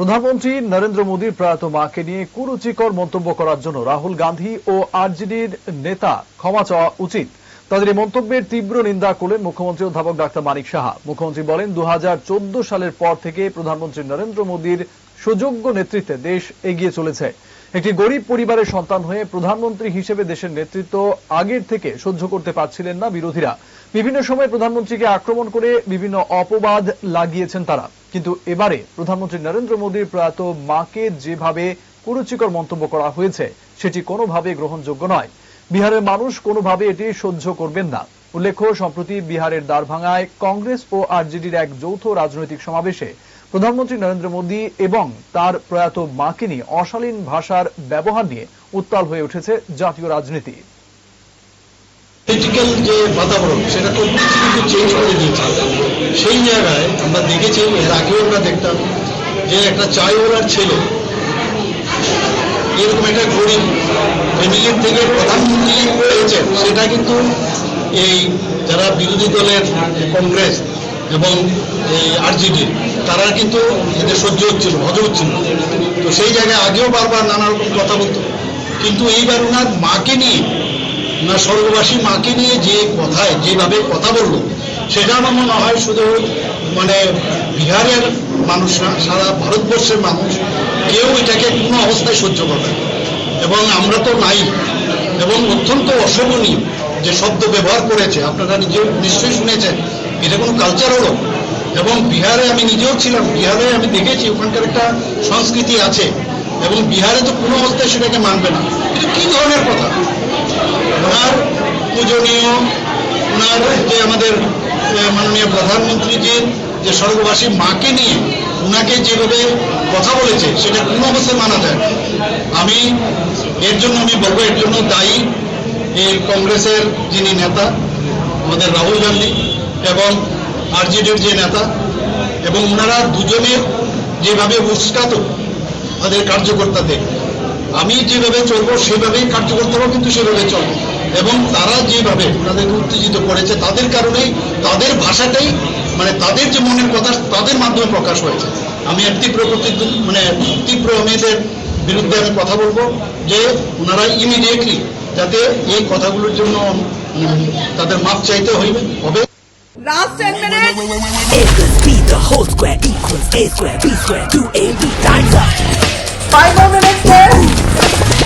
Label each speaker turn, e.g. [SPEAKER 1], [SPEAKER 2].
[SPEAKER 1] প্রধানমন্ত্রী নরেন্দ্র মোদীর প্রয়াত মাকে নিয়ে কুরুচিকর মন্তব্য করার জন্য রাহুল গান্ধী ও আরজেডির নেতা ক্ষমা চাওয়া উচিত। তাদের এই মন্তব্যের তীব্র নিন্দা করলেন মুখ্যমন্ত্রী অধ্যাপক ডাক্তার মানিক সাহা। মুখ্যমন্ত্রী বলেন দু হাজার চৌদ্দ সালের পর থেকে প্রধানমন্ত্রী নরেন্দ্র মোদীর সুযোগ্য নেতৃত্বে দেশ এগিয়ে চলেছে। একটি গরিব পরিবারের সন্তান হয়ে প্রধানমন্ত্রী হিসেবে দেশের নেতৃত্ব আগের থেকে সহ্য করতে পারছিলেন না বিরোধীরা। বিভিন্ন সময় প্রধানমন্ত্রীকে আক্রমণ করে বিভিন্ন অপবাদ লাগিয়েছেন তারা। কিন্তু এবারে প্রধানমন্ত্রী নরেন্দ্র মোদীর প্রয়াত মাকে যেভাবে কুরুচিকর মন্তব্য করা হয়েছে, সেটি কোনোভাবে গ্রহণযোগ্য নয়। বিহারের মানুষ কোনোভাবে এটি সহ্য করবেন না। উল্লেখ্য, সম্প্রতি বিহারের দ্বারভাঙায় কংগ্রেস ও আরজেডির এক যৌথ রাজনৈতিক সমাবেশে প্রধানমন্ত্রী নরেন্দ্র মোদী এবং তার প্রয়াত মাকে নিয়ে অশালীন ভাষার ব্যবহার নিয়ে উত্তাল হয়ে উঠেছে জাতীয় রাজনীতি।
[SPEAKER 2] যে বাতাবরণ, সেটা তো কিন্তু চেঞ্জ করে দিয়েছে। সেই জায়গায় আমরা দেখেছি এর আগেও আমরা দেখতাম যে একটা চাইওয়ালার ছেলে, এরকম একটা গরিব ফ্যামিলির থেকে প্রধানমন্ত্রী হয়েছেন সেটা কিন্তু এই যারা বিরোধী দলের কংগ্রেস এবং এই আরজেডি, তারা কিন্তু এদের সহ্য হচ্ছিল হজম হচ্ছিল তো সেই জায়গায় আগেও বারবার নানা রকম কথা বলতো। কিন্তু এইবার ওনার মাকে নিয়ে না স্বর্গবাসী মাকে নিয়ে যে কথায়, যেভাবে কথা বলল, সেটা আমার মনে হয় শুধু মানে বিহারের মানুষ না, সারা ভারতবর্ষের মানুষ, কেউ এটাকে কোনো অবস্থায় সহ্য করবে এবং আমরা তো নাই, এবং অত্যন্ত অশোভনীয় যে শব্দ ব্যবহার করেছে, আপনারা নিজেও নিশ্চয়ই শুনেছেন, এটা কোনো কালচার হলো। এবং বিহারে আমি নিজেও ছিলাম, বিহারে আমি দেখেছি, ওখানকার একটা সংস্কৃতি আছে, এবং বিহারে তো কোনো অবস্থায় সেটাকে মানবে না। কিন্তু কি ধরনের কথা? ওনার পূজনীয়, ওনার যে আমাদের মাননীয় প্রধানমন্ত্রীজির যে স্বর্গবাসী মাকে নিয়ে ওনাকে যেভাবে কথা বলেছে, সেটা কোনো অবস্থায় মানা যায়। আমি এর জন্য, আমি বলব এর জন্য দায়ী এই কংগ্রেসের যিনি নেতা, আমাদের রাহুল গান্ধী এবং আরজেডির যে নেতা এবং ওনারা দুজনের যেভাবে উস্কাত তাদের কার্যকর্তাদের আমি যেভাবে চলবো সেভাবেই কার্যকর্তারাও কিন্তু সেভাবে চলবে এবং তারা যেভাবে ওনাদেরকে উত্তেজিত করেছে তাদের কারণেই তাদের ভাষাটাই মানে তাদের যে মনের কথা তাদের মাধ্যমে প্রকাশ হয়েছে আমি এক তীব্র প্রতিদ্বন্দ্বী মানে তীব্র মেয়েদের বিরুদ্ধে আমি কথা বলব যে ওনারা ইমিডিয়েটলি যাতে এই কথাগুলোর জন্য তাদের মাপ চাইতে হইবে হবে
[SPEAKER 3] Last 10 minutes.
[SPEAKER 4] A plus B, the whole square equals A square, B square, 2AB times up.